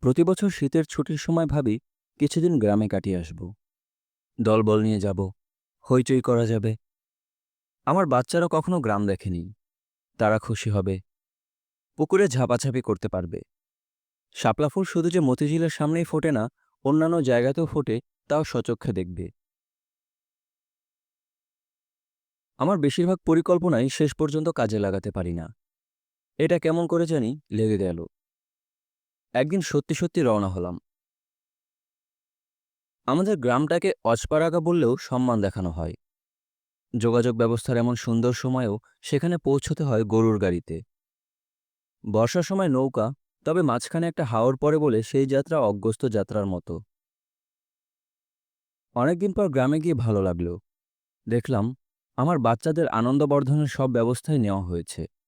প্রতি বছর শীতের ছুটির সময় ভাবি, কিছুদিন গ্রামে কাটিয়ে আসব। দলবল নিয়ে যাব, হইচই করা যাবে। আমার বাচ্চারা কখনো গ্রাম দেখেনি। তারা খুশি হবে। পুকুরে ঝাপাঝাপি করতে পারবে। শাপলা ফুল শুধু যে মতিঝিলের সামনেই ফোটে না, অন্যান্য জায়গাতেও ফোটে, তাও সচক্ষে দেখবে। আমার বেশিরভাগ পরিকল্পনাই শেষ পর্যন্ত কাজে লাগাতে পারি না। এটা কেমন করে জানি লেগে গেল। একদিন সত্যি সত্যি রওনা হলাম। আমাদের গ্রামটাকে অজপাড়াগা বললেও সম্মান দেখানো হয়। যোগাযোগ ব্যবস্থার এমন সুন্দর সময়েও সেখানে পৌঁছতে হয় গরুর গাড়িতে। বর্ষার সময় নৌকা, তবে মাঝখানে একটা হাওর পড়ে বলে সেই যাত্রা অগ্রস্ত যাত্রার মতো। অনেকদিন পর গ্রামে গিয়ে ভালো লাগল। দেখলাম, আমার বাচ্চাদের আনন্দবর্ধনের সব ব্যবস্থাই নেওয়া হয়েছে।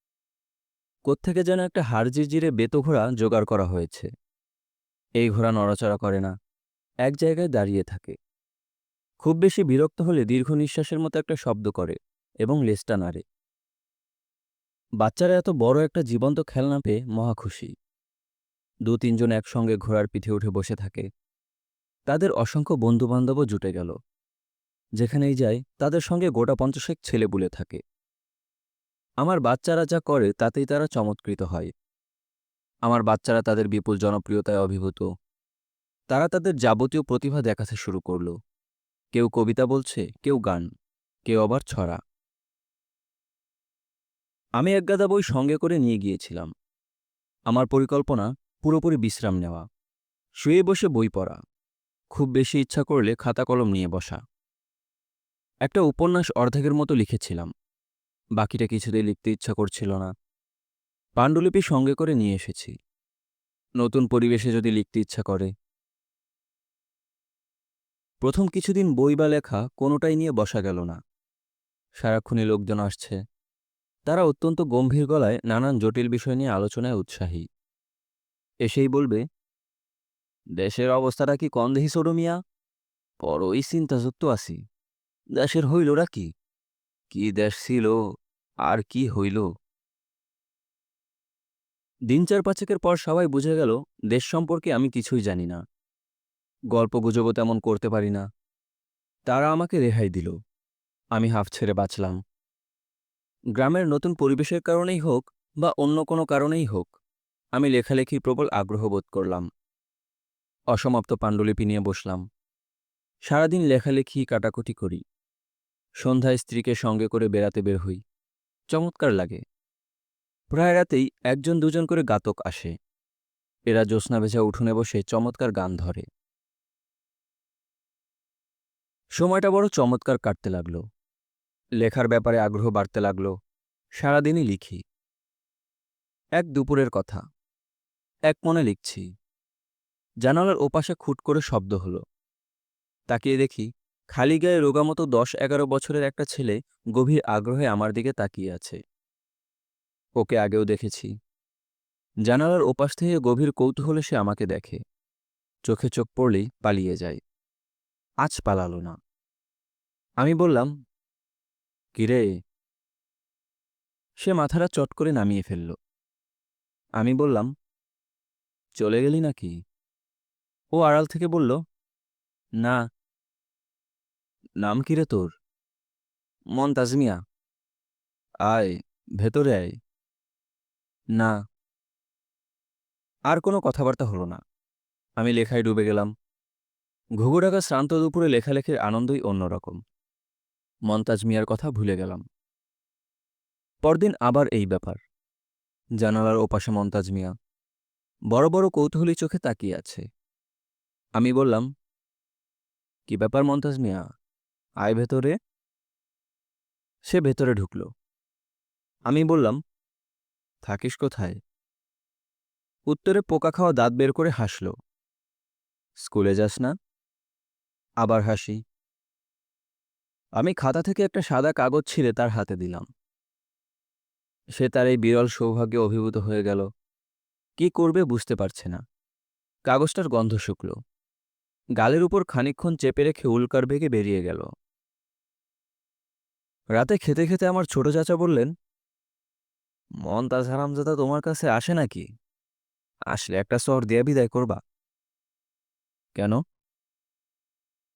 কোত্থেকে যেন একটা হাড়জিজিরে বেতো ঘোড়া জোগাড় করা হয়েছে। এই ঘোড়া নড়াচড়া করে না, এক জায়গায় দাঁড়িয়ে থাকে। খুব বেশি বিরক্ত হলে দীর্ঘ নিঃশ্বাসের মতো একটা শব্দ করে এবং লেজটা নাড়ে। বাচ্চারা এত বড় একটা জীবন্ত খেলনা পেয়ে মহা খুশি। দু তিনজন একসঙ্গে ঘোড়ার পিঠে উঠে বসে থাকে। তাদের অসংখ্য বন্ধুবান্ধবও জুটে গেল। যেখানেই যায়, তাদের সঙ্গে গোটা পঞ্চাশেক ছেলে বুলে থাকে। আমার বাচ্চারা যা করে, তাতেই তারা চমৎকৃত হয়। আমার বাচ্চারা তাদের বিপুল জনপ্রিয়তায় অভিভূত। তারা তাদের যাবতীয় প্রতিভা দেখাতে শুরু করল। কেউ কবিতা বলছে, কেউ গান, কেউ আবার ছড়া। আমি একগাদা বই সঙ্গে করে নিয়ে গিয়েছিলাম। আমার পরিকল্পনা, পুরোপুরি বিশ্রাম নেওয়া। শুয়ে বসে বই পড়া। খুব বেশি ইচ্ছা করলে খাতা কলম নিয়ে বসা। একটা উপন্যাস অর্ধেকের মতো লিখেছিলাম। বাকিটা কিছুতেই লিখতে ইচ্ছা করছিল না। পাণ্ডুলিপি সঙ্গে করে নিয়ে এসেছি। নতুন পরিবেশে যদি লিখতে ইচ্ছা করে। প্রথম কিছুদিন বই বা লেখা কোনোটাই নিয়ে বসা গেল না। সারাক্ষণই লোকজন আসছে। তারা অত্যন্ত গম্ভীর গলায় নানান জটিল বিষয় নিয়ে আলোচনায় উৎসাহী। এসেই বলবে, দেশের অবস্থাটা কি কম দেহি মিয়া? বড়ই চিন্তাযুক্ত আছি। দেশের হইলরা কি? কি দেশ ছিল? আর কি হইল? দিন চার পাঁচেকের পর সবাই বুঝে গেল, দেশ সম্পর্কে আমি কিছুই জানি না। গল্প গুজবও তেমন করতে পারি না। তারা আমাকে রেহাই দিল। আমি হাফ ছেড়ে বাঁচলাম। গ্রামের নতুন পরিবেশের কারণেই হোক বা অন্য কোনো কারণেই হোক, আমি লেখালেখির প্রবল আগ্রহ বোধ করলাম। অসমাপ্ত পাণ্ডুলিপি নিয়ে বসলাম। সারাদিন লেখালেখি কাটাকুটি করি। সন্ধ্যায় স্ত্রীকে সঙ্গে করে বেড়াতে বের হই। চমৎকার লাগে। প্রায় রাতেই একজন দুজন করে গাতক আসে। এরা জ্যোৎস্না ভেজা উঠোনে বসে চমৎকার গান ধরে। সময়টা বড় চমৎকার কাটতে লাগল। লেখার ব্যাপারে আগ্রহ বাড়তে লাগল। সারাদিনই লিখি। এক দুপুরের কথা। এক মনে লিখছি। জানালার ওপাশে খুট করে শব্দ হলো। তাকিয়ে দেখি খালি গায়ে রোগামতো দশ এগারো বছরের একটা ছেলে গভীর আগ্রহে আমার দিকে তাকিয়ে আছে। ওকে আগেও দেখেছি। জানালার ওপাশ থেকে গভীর কৌতূহলে সে আমাকে দেখে। চোখে চোখ পড়লেই পালিয়ে যায়। আজ পালালো না। আমি বললাম, কিরে? সে মাথাটা চট করে নামিয়ে ফেলল। আমি বললাম, চলে গেলি নাকি? ও আড়াল থেকে বলল, না নাম কিরে তোর? মন তাজমিয়া আয়, ভেতরে আয়। না। আর কোনো কথাবার্তা হলো না। আমি লেখায় ডুবে গেলাম। ঘুঘুডাকা শ্রান্ত দুপুরে লেখালেখির আনন্দই অন্যরকম। মন্তাজ মিয়ার কথা ভুলে গেলাম। পরদিন আবার এই ব্যাপার। জানালার ওপাশে মন্তাজ মিয়া বড় বড় কৌতূহলী চোখে তাকিয়ে আছে। আমি বললাম, কি ব্যাপার মন্তাজ মিয়া আয় ভেতরে, সে ভেতরে ঢুকল। আমি বললাম, থাকিস কোথায়? উত্তরে পোকা খাওয়া দাঁত বের করে হাসল। স্কুলে যাস না? আবার হাসি। আমি খাতা থেকে একটা সাদা কাগজ ছিঁড়ে তার হাতে দিলাম। সে তার এই বিরল সৌভাগ্যে অভিভূত হয়ে গেল। কি করবে বুঝতে পারছে না। কাগজটার গন্ধ শুকল। গালের উপর খানিকক্ষণ চেপে রেখে উল্কার বেগে বেরিয়ে গেল। রাতে খেতে খেতে আমার ছোট চাচা বললেন, মন তাজ হারামজাদা তোমার কাছে আসে নাকি? আসলে একটা চর দিয়ে বিদায় করবা। কেন?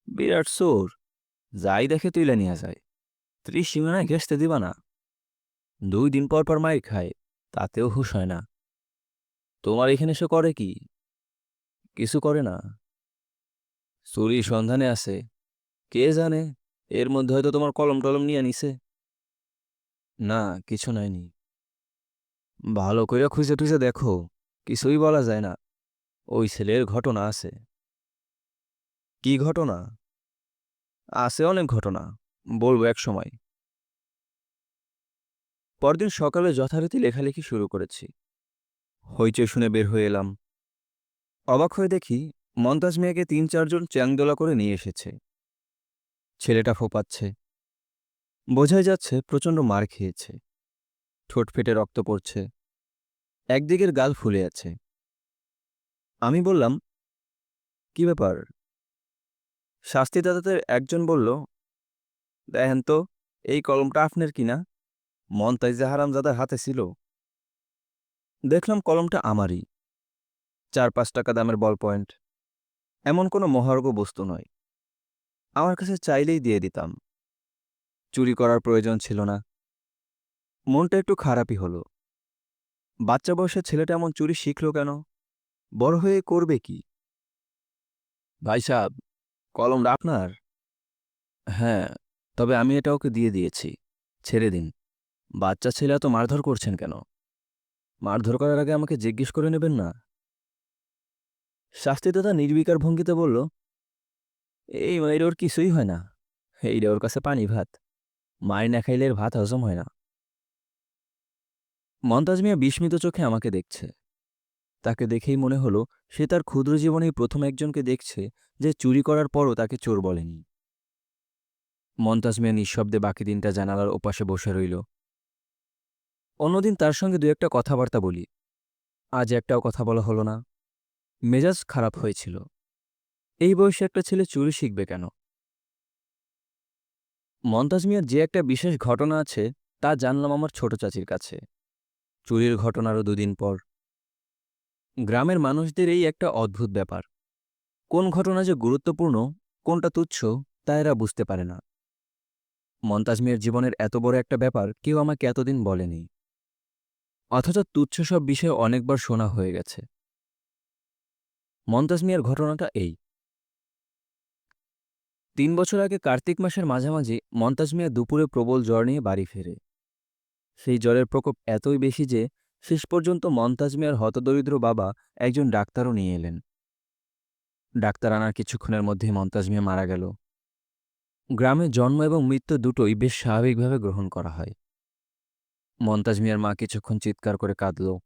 বিরাট সোর যাই দেখে তুইলে নিয়ে যায় ত্রিশ সীমানায় ঘেসতে দিবা না। দুই দিন পর পর মাইর খায়, তাতেও হুশ হয় না। তোমার এখানে সে করে কি? কিছু করে না। চুরি সন্ধানে আছে। কে জানে? এর মধ্যে হয়তো তোমার কলম টলম নিয়ে নিছে। না, কিছু নাইনি। ভালো করে খুঁজে টুজে দেখো, কিছুই বলা যায় না। ওই ছেলের ঘটনা আছে। কি ঘটনা? আছে অনেক ঘটনা, বলব এক সময়। পরদিন সকালে যথারীতি লেখালেখি শুরু করেছি। হইচই শুনে বের হয়ে এলাম। অবাক হয়ে দেখি মন্তাজ মিয়াকে তিন চারজন চ্যাংদোলা করে নিয়ে এসেছে। ছেলেটা ফোপাচ্ছে। বোঝাই যাচ্ছে প্রচণ্ড মার খেয়েছে। ঠোঁট ফেটে রক্ত পড়ছে। একদিকের গাল ফুলে আছে। আমি বললাম, কি ব্যাপার? শাস্তিদাতাদের একজন বলল, দেখেন তো, এই কলমটা আপনার কিনা? জাহারাম দাদার হাতে ছিল। দেখলাম কলমটা আমারই। চার পাঁচ টাকা দামের বল পয়েন্ট। এমন কোনো মহার্ঘ বস্তু নয়। আমার কাছে চাইলেই দিয়ে দিতাম। চুরি করার প্রয়োজন ছিল না। মনটা একটু খারাপই হলো। বাচ্চা বয়সের ছেলেটা এমন চুরি শিখল কেন? বড় হয়ে করবে কি? ভাই সাহেব কলমটা আপনার? হ্যাঁ তবে আমি এটা ওকে দিয়ে দিয়েছি। ছেড়ে দিন। বাচ্চা ছেলে এত মারধর করছেন কেন? মারধর করার আগে আমাকে জিজ্ঞেস করে নেবেন না? শাস্তিদাতা নির্বিকার ভঙ্গিতে বলল এই মায়ের ওর কিছুই হয় না। এইটা ওর কাছে পানি, ভাত। মায়ের না খাইলে এর ভাত হজম হয় না। মন্তাজ মিয়া বিস্মিত চোখে আমাকে দেখছে। তাকে দেখেই মনে হলো সে তার ক্ষুদ্র জীবনেই প্রথম একজনকে দেখছে যে চুরি করার পরও তাকে চোর বলেনি। মন্তাজ মিয়া নিঃশব্দে বাকি দিনটা জানালার ওপাশে বসে রইল। অন্যদিন তার সঙ্গে দু একটা কথাবার্তা বলি। আজ একটাও কথা বলা হলো না। মেজাজ খারাপ হয়েছিল। এই বয়সে একটা ছেলে চুরি শিখবে কেন? মন্তাজ মিয়ার যে একটা বিশেষ ঘটনা আছে, তা জানলাম আমার ছোট চাচির কাছে। চুরির ঘটনারও দুদিন পর। গ্রামের মানুষদের এই একটা অদ্ভুত ব্যাপার। কোন ঘটনা যে গুরুত্বপূর্ণ, কোনটা তুচ্ছ, তা এরা বুঝতে পারে না। মন্তাজ মিয়ার জীবনের এত বড় একটা ব্যাপার কেউ আমাকে এতদিন বলেনি। অথচ তুচ্ছ সব বিষয়ে অনেকবার শোনা হয়ে গেছে। মন্তাজ মিয়ার ঘটনাটা এই। তিন বছর আগে কার্তিক মাসের মাঝামাঝি মন্তাজ মিয়া দুপুরে প্রবল জ্বর নিয়ে বাড়ি ফেরে। সেই জ্বরের প্রকোপ এতই বেশি যে শেষ পর্যন্ত মন্তাজ মিয়ার হতদরিদ্র বাবা একজন ডাক্তারও নিয়ে এলেন। ডাক্তার আনার কিছুক্ষণের মধ্যেই মন্তাজ মিয়া মারা গেল। গ্রামে জন্ম এবং মৃত্যু দুটোই বেশ স্বাভাবিকভাবে গ্রহণ করা হয়। মন্তাজ মিয়ার মা কিছুক্ষণ চিৎকার করে কাঁদল।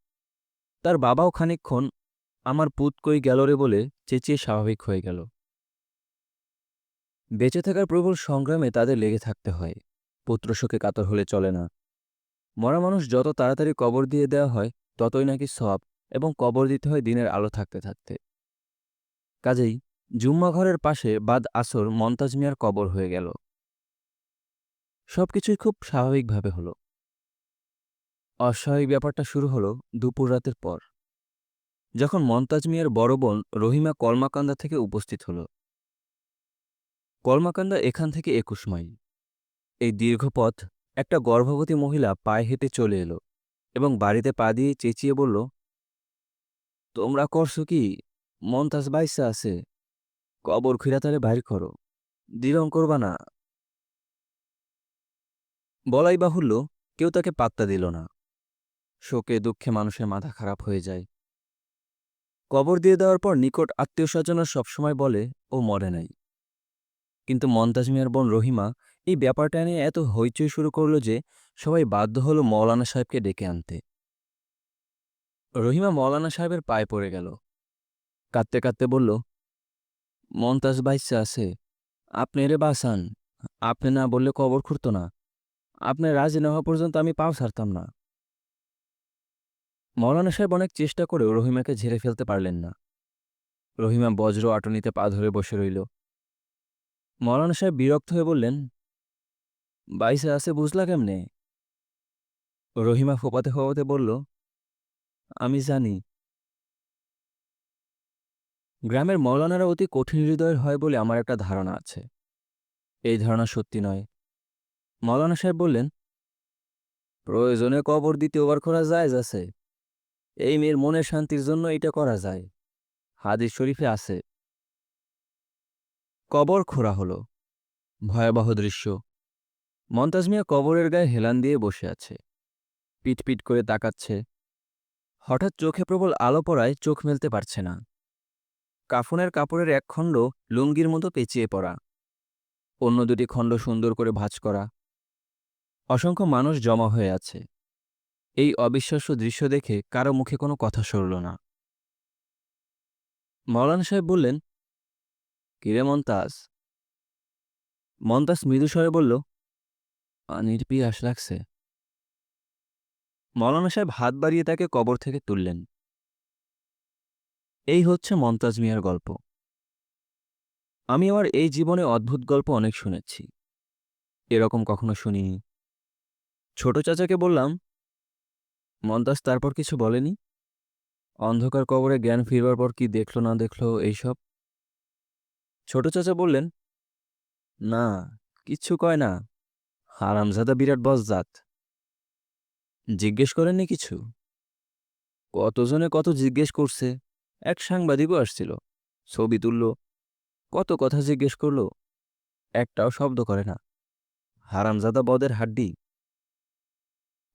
তার বাবাও খানিকক্ষণ, আমার পুত কই গেল রে বলে চেঁচিয়ে স্বাভাবিক হয়ে গেল। বেঁচে থাকার প্রবল সংগ্রামে তাদের লেগে থাকতে হয়। পুত্রশোকে কাতর হলে চলে না। মরা মানুষ যত তাড়াতাড়ি কবর দিয়ে দেওয়া হয়, ততই নাকি সব এবং কবর দিতে হয় দিনের আলো থাকতে থাকতে। কাজেই জুম্মা ঘরের পাশে বাদ আসর মন্তাজ মিয়ার কবর হয়ে গেল। সবকিছুই খুব স্বাভাবিকভাবে হলো। অস্বাভাবিক ব্যাপারটা শুরু হলো দুপুর রাতের পর। যখন মন্তাজ মিয়ার বড় বোন রহিমা কলমাকান্দা থেকে উপস্থিত হল। কলমাকান্দা এখান থেকে একুশ মাইল। এই দীর্ঘ পথ একটা গর্ভবতী মহিলা পায়ে হেঁটে চলে এলো এবং বাড়িতে পা দিয়ে চেঁচিয়ে বলল, তোমরা করছ কি? মন্তাজ বাইসা আছে। কবর খিরাতারে বাইর করো। দ্বিরং করবা না। বলাই বাহুল্য কেউ তাকে পাত্তা দিল না। শোকে দুঃখে মানুষের মাথা খারাপ হয়ে যায়। কবর দিয়ে দেওয়ার পর নিকট আত্মীয় স্বজনরা সবসময় বলে, ও মরে নাই। কিন্তু মন্তাজ মিয়ার বোন রহিমা এই ব্যাপারটা নিয়ে এত হইচই শুরু করল যে সবাই বাধ্য হলো মৌলানা সাহেবকে ডেকে আনতে। রহিমা মৌলানা সাহেবের পায়ে পড়ে গেল। কাঁদতে কাঁদতে বলল মন্তাজ বাইসা আছে, আপনি এরে বাসান আপনি না বললে কবর খুঁড়ত না। আপনি রাজি না হওয়া পর্যন্ত আমি পাও ছাড়তাম না। মৌলানা সাহেব অনেক চেষ্টা করেও রহিমাকে ঝেড়ে ফেলতে পারলেন না। রহিমা বজ্র আটনিতে পা ধরে বসে রইল। মৌলানা সাহেব বিরক্ত হয়ে বললেন, বাইসে আছে বুঝলা কেমনে? রহিমা ফোপাতে ফোপাতে বলল, আমি জানি। গ্রামের মৌলানারা অতি কঠিন হৃদয়ের হয় বলে আমার একটা ধারণা আছে। এই ধারণা সত্যি নয়। মৌলানা সাহেব বললেন, প্রয়োজনে কবর দিতে ওভার করা যায় আছে। এই মেয়ের মনের শান্তির জন্য এটা করা যায়। হাদিস শরীফে আছে। কবর খোঁড়া হলো। ভয়াবহ দৃশ্য। মন্তাজ মিয়া কবরের গায়ে হেলান দিয়ে বসে আছে। পিট পিট করে তাকাচ্ছে। হঠাৎ চোখে প্রবল আলো পড়ায় চোখ মেলতে পারছে না। কাফনের কাপড়ের এক খণ্ড লুঙ্গির মতো পেঁচিয়ে পড়া। অন্য দুটি খণ্ড সুন্দর করে ভাঁজ করা। অসংখ্য মানুষ জমা হয়ে আছে। এই অবিশ্বাস্য দৃশ্য দেখে কারও মুখে কোনো কথা সরল না। মৌলানা সাহেব বললেন কিরে মন্তাজ? মন্তাজ মৃদুস্বরে বলল, পানির পিয়াস লাগছে। মৌলানা সাহেব হাত বাড়িয়ে তাকে কবর থেকে তুললেন। এই হচ্ছে মন্তাজ মিয়ার গল্প। আমি আমার এই জীবনে অদ্ভুত গল্প অনেক শুনেছি। এরকম কখনো শুনিনি। ছোট চাচাকে বললাম, মন্তাজ তারপর কিছু বলেনি? অন্ধকার কবরে জ্ঞান ফিরবার পর কি দেখল না দেখল এইসব? ছোট চাচা বললেন, না, কিচ্ছু কয় না, হারামজাদা বিরাট বসজাত জিজ্ঞেস করেননি কিছু? কতজনে কত জিজ্ঞেস করছে, এক সাংবাদিকও আসছিল, ছবি তুলল, কত কথা জিজ্ঞেস করল, একটাও শব্দ করে না, হারামজাদা বদের হাড্ডি।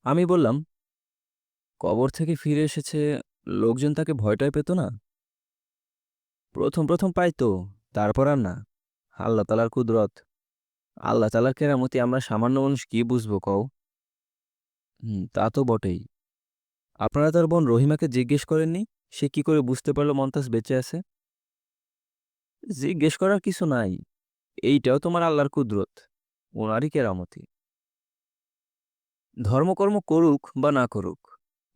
আমি বললাম, কবর থেকে ফিরে এসেছে, লোকজন তাকে ভয়টায় পেত না? প্রথম প্রথম পাইতো তারপর আর না, আল্লাহ তালার কুদরত। আল্লাহ তালার কেরামতি আমরা সামান্য মানুষ কি বুঝব কও? হুম, তা তো বটেই। আপনারা তার বোন রহিমাকে জিজ্ঞেস করেননি? সে কি করে বুঝতে পারল মন্তাজ বেঁচে আছে? জিজ্ঞেস করার কিছু নাই। এইটাও তোমার আল্লাহর কুদরত, ওনারই কেরামতি। ধর্মকর্ম করুক বা না করুক,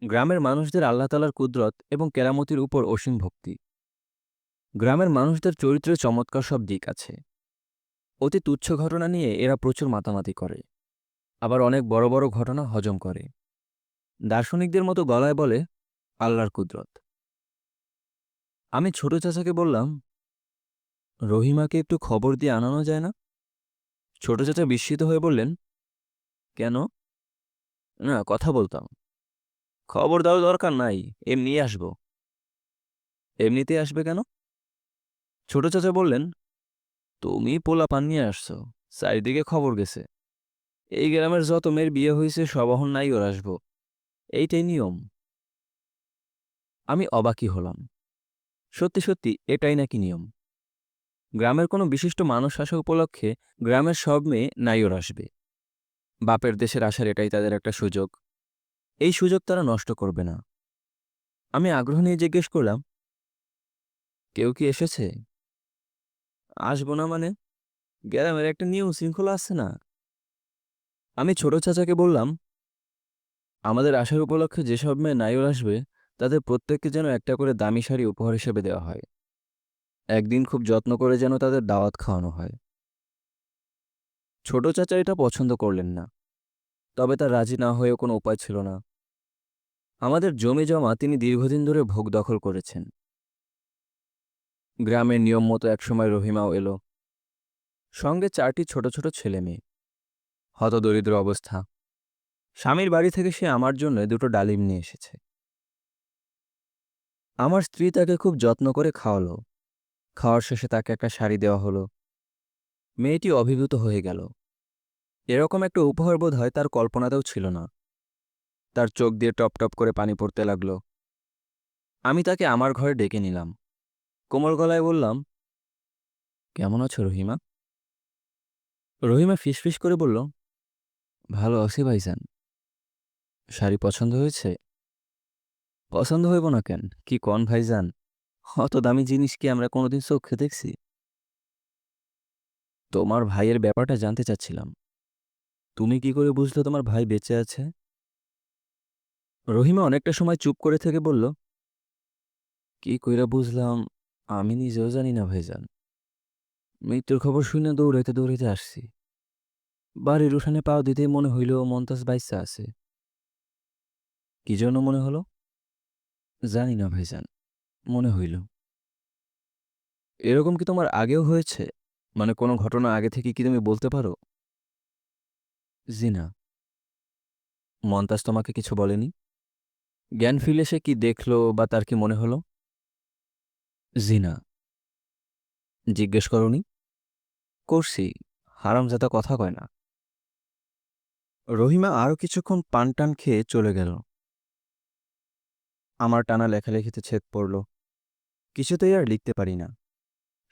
গ্রামের মানুষদের আল্লাহ তালার কুদরত এবং কেরামতির উপর অসীম ভক্তি। গ্রামের মানুষদের চরিত্রে চমৎকার সব দিক আছে। অতি তুচ্ছ ঘটনা নিয়ে এরা প্রচুর মাতামাতি করে। আবার অনেক বড় বড় ঘটনা হজম করে। দার্শনিকদের মতো গলায় বলে, আল্লাহর কুদরত। আমি ছোট চাচাকে বললাম, রহিমাকে একটু খবর দিয়ে আনানো যায় না? ছোট চাচা বিস্মিত হয়ে বললেন, কেন? না, কথা বলতাম। খবর দেওয়ার দরকার নাই এমনি আসব। এমনিতে আসবে কেন? ছোট চাচা বললেন, তুমি পোলা পান নিয়ে আসছো, চারিদিকে খবর গেছে। এই গ্রামের যত মেয়ের বিয়ে হয়েছে সবহন নাই ওর আসব। এইটাই নিয়ম। আমি অবাকি হলাম। সত্যি সত্যি, এটাই নাকি নিয়ম? গ্রামের কোনো বিশিষ্ট মানুষ আসা উপলক্ষে গ্রামের সব মেয়ে নাইওর আসবে। বাপের দেশের আসার এটাই তাদের একটা সুযোগ। এই সুযোগ তারা নষ্ট করবে না। আমি আগ্রহ নিয়ে জিজ্ঞেস করলাম, কেউ কি এসেছে? আসব না মানে? গ্রামের একটা নিয়ম শৃঙ্খলা আছে না? আমি ছোট চাচাকে বললাম, আমাদের আসার উপলক্ষে যেসব মেয়ে নাইওর আসবে, তাদের প্রত্যেককে যেন একটা করে দামি শাড়ি উপহার হিসেবে দেওয়া হয়। একদিন খুব যত্ন করে যেন তাদের দাওয়াত খাওয়ানো হয়। ছোট চাচা এটা পছন্দ করলেন না। তবে তার রাজি না হয়েও কোনো উপায় ছিল না। আমাদের জমি জমা তিনি দীর্ঘদিন ধরে ভোগ দখল করেছেন। গ্রামের নিয়ম মতো একসময় রহিমাও এলো। সঙ্গে চারটি ছোট ছোট ছেলে মেয়ে। হতদরিদ্র অবস্থা। স্বামীর বাড়ি থেকে সে আমার জন্য দুটো ডালিম নিয়ে এসেছে। আমার স্ত্রী তাকে খুব যত্ন করে খাওয়ালো। খাওয়ার শেষে তাকে একটা শাড়ি দেওয়া হলো। মেয়েটি অভিভূত হয়ে গেল। এরকম একটা উপহার বোধ হয় তার কল্পনাতেও ছিল না। তার চোখ দিয়ে টপ টপ করে পানি পড়তে লাগল। আমি তাকে আমার ঘরে ডেকে নিলাম। কোমল গলায় বললাম, কেমন আছো রহিমা? রহিমা ফিসফিস করে বলল, ভালো আছি ভাইজান। শাড়ি পছন্দ হয়েছে? পছন্দ হইব না কেন? কি কন ভাইজান? অত দামি জিনিস কি আমরা কোনোদিন চোখে দেখছি? তোমার ভাইয়ের ব্যাপারটা জানতে চাচ্ছিলাম। তুমি কি করে বুঝলে তোমার ভাই বেঁচে আছে? রহিমা অনেকটা সময় চুপ করে থেকে বলল, কি কইরা বুঝলাম? আমি নিজেও জানি না, ভাইজান। মৃত্যুর খবর শুনে দৌড়াইতে দৌড়াইতে আসছি। বাড়ির উঠানে পাও দিতেই মনে হইল মন্তাজ বাইসা আছে। কি জন্য মনে হলো? জানি না, ভাইজান, মনে হইল। এরকম কি তোমার আগেও হয়েছে? মানে কোনো ঘটনা আগে থেকে কি তুমি বলতে পারো? জি না। মন্তাজ তোমাকে কিছু বলেনি? জ্ঞান ফিরে সে কি দেখল বা তার কি মনে হলো? জি না জিজ্ঞেস করনি করছি, হারামজাদা কথা কয় না। রহিমা আরও কিছুক্ষণ পান টান খেয়ে চলে গেল। আমার টানা লেখালেখিতে ছেদ পড়ল। কিছুতেই আর লিখতে পারি না।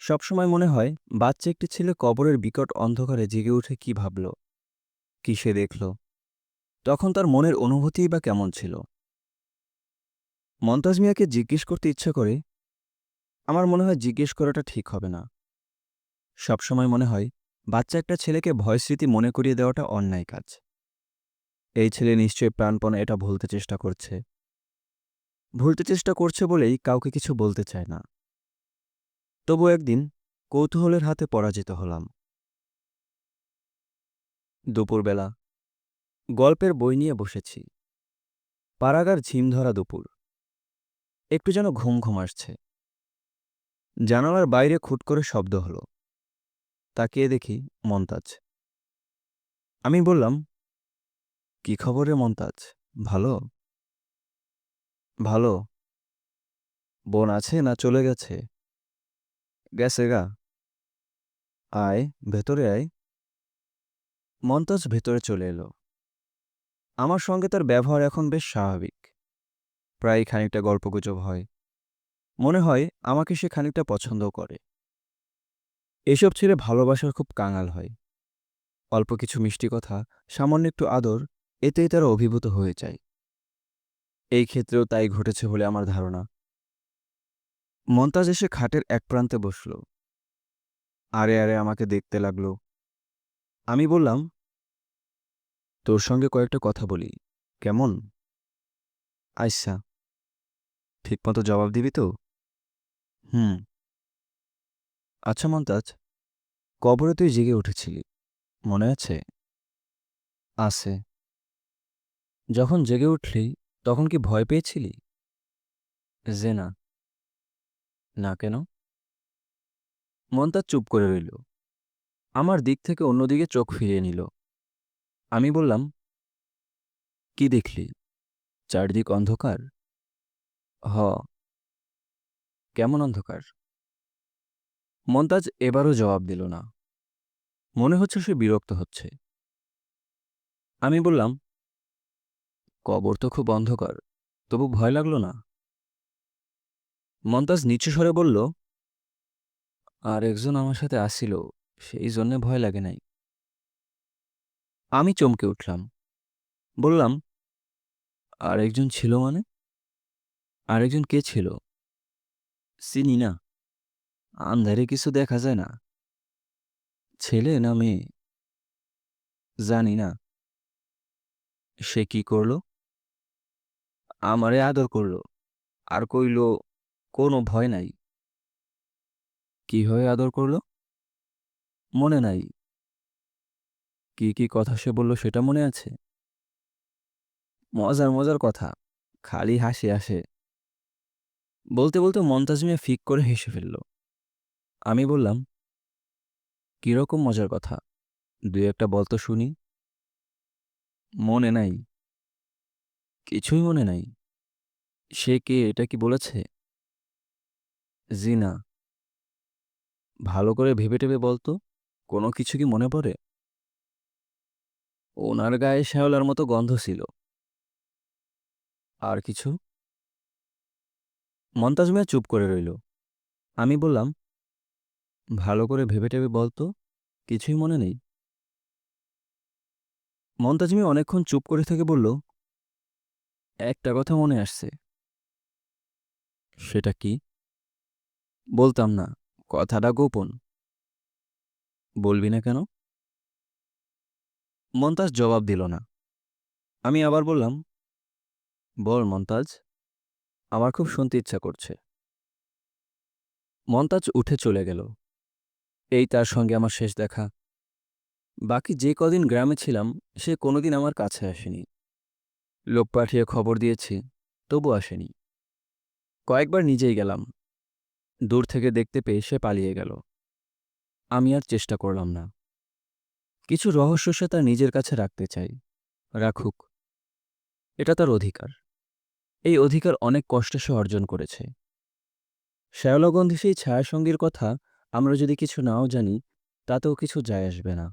সবসময় মনে হয়, বাচ্চা একটি ছেলে কবরের বিকট অন্ধকারে জেগে উঠে কি ভাবল, কি সে দেখল। তখন তার মনের অনুভূতিই বা কেমন ছিল। মন্তাজ মিয়াকে জিজ্ঞেস করতে ইচ্ছা করে আমার মনে হয় জিজ্ঞেস করাটা ঠিক হবে না। সবসময় মনে হয়, বাচ্চা একটা ছেলেকে ভয়স্মৃতি মনে করিয়ে দেওয়াটা অন্যায় কাজ। এই ছেলে নিশ্চয়ই প্রাণপণে এটা ভুলতে চেষ্টা করছে। ভুলতে চেষ্টা করছে বলেই কাউকে কিছু বলতে চায় না। তবু একদিন কৌতূহলের হাতে পরাজিত হলাম। দুপুরবেলা গল্পের বই নিয়ে বসেছি। পাড়াগার ঝিম ধরা দুপুর। একটু যেন ঘুম ঘুম আসছে। জানালার বাইরে খুট করে শব্দ হলো। তাকিয়ে দেখি মন্তাজ আমি বললাম, কি খবরে মন্তাজ ভালো? ভালো। বোন আছে না চলে গেছে? গেছে গা। আয়, ভেতরে আয়। মন্তাজ ভেতরে চলে এলো। আমার সঙ্গে তার ব্যবহার এখন বেশ স্বাভাবিক। প্রায় খানিকটা গল্পগুজব হয়। মনে হয় আমাকে সে খানিকটা পছন্দও করে। এসব ছেড়ে ভালোবাসার খুব কাঙাল হয়। অল্প কিছু মিষ্টি কথা, সামান্য একটু আদর, এতেই তারা অভিভূত হয়ে যায়। এই ক্ষেত্রেও তাই ঘটেছে বলে আমার ধারণা। মন্তাজ এসে খাটের এক প্রান্তে বসল। আরে আরে আমাকে দেখতে লাগল। আমি বললাম, তোর সঙ্গে কয়েকটা কথা বলি, কেমন? আচ্ছা। ঠিকমতো জবাব দিবি তো? হুম। আচ্ছা মন্তাজ কবরে তুই জেগে উঠেছিলি, মনে আছে? আছে। যখন জেগে উঠলি, তখন কি ভয় পেয়েছিলি? যে না। না কেন? মন্তাজ চুপ করে রইল। আমার দিক থেকে অন্যদিকে চোখ ফিরিয়ে নিল। আমি বললাম, কি দেখলি? চারদিক অন্ধকার? হ। কেমন অন্ধকার? মন্তাজ এবারও জবাব দিল না। মনে হচ্ছে সে বিরক্ত হচ্ছে। আমি বললাম, কবর তো খুব অন্ধকার, তবু ভয় লাগল না? মন্তাজ নিচু স্বরে বলল, আর একজন আমার সাথে আসছিল সেই জন্যে ভয় লাগে নাই। আমি চমকে উঠলাম। বললাম, আর একজন ছিল মানে? আরেকজন কে ছিল? চিনি না। আন্ধারে কিছু দেখা যায় না। ছেলে না মেয়ে? জানি না। সে কি করল? আমারে আদর করল। আর কইল, কোনো ভয় নাই। কীভাবে আদর করল? মনে নাই। কি কি কথা সে বলল সেটা মনে আছে? মজার মজার কথা। খালি হাসি আসে। বলতে বলতে মন্তাজ মিয়া ফিক করে হেসে ফেলল। আমি বললাম, কীরকম মজার কথা। দুই একটা বলতো শুনি। মনে নাই। কিছুই মনে নাই। সে কে, এটা কি বলেছে? জি না ভালো করে ভেবে টেবে বলতো কোনো কিছু কি মনে পড়ে? ওনার গায়ে শ্যাওলার মতো গন্ধ ছিল। আর কিছু? মন্তাজ মিয়া চুপ করে রইল। আমি বললাম, ভালো করে ভেবে টেবে বলতো কিছুই মনে নেই? মন্তাজ মিয়া অনেকক্ষণ চুপ করে থেকে বলল, একটা কথা মনে আসছে। সেটা কি? বলতাম না, কথাটা গোপন। বলবি না কেন? মন্তাজ জবাব দিল না। আমি আবার বললাম, বল মন্তাজ আমার খুব শুনতে ইচ্ছা করছে। মন্তাজ উঠে চলে গেল। এই তার সঙ্গে আমার শেষ দেখা। বাকি যে কদিন গ্রামে ছিলাম, সে কোনোদিন আমার কাছে আসেনি। লোক পাঠিয়ে খবর দিয়েছি তবু আসেনি। কয়েকবার নিজেই গেলাম। দূর থেকে দেখতে পেয়ে সে পালিয়ে গেল। আমি আর চেষ্টা করলাম না। কিছু রহস্য সে তার নিজের কাছে রাখতে চাই রাখুক। এটা তার অধিকার। এই অধিকার অনেক কষ্টে সে অর্জন করেছে। শ্যাওলাগন্ধি সেই ছায়াসঙ্গীর কথা আমরা যদি কিছু নাও জানি, তাতেও কিছু যায় আসবে না।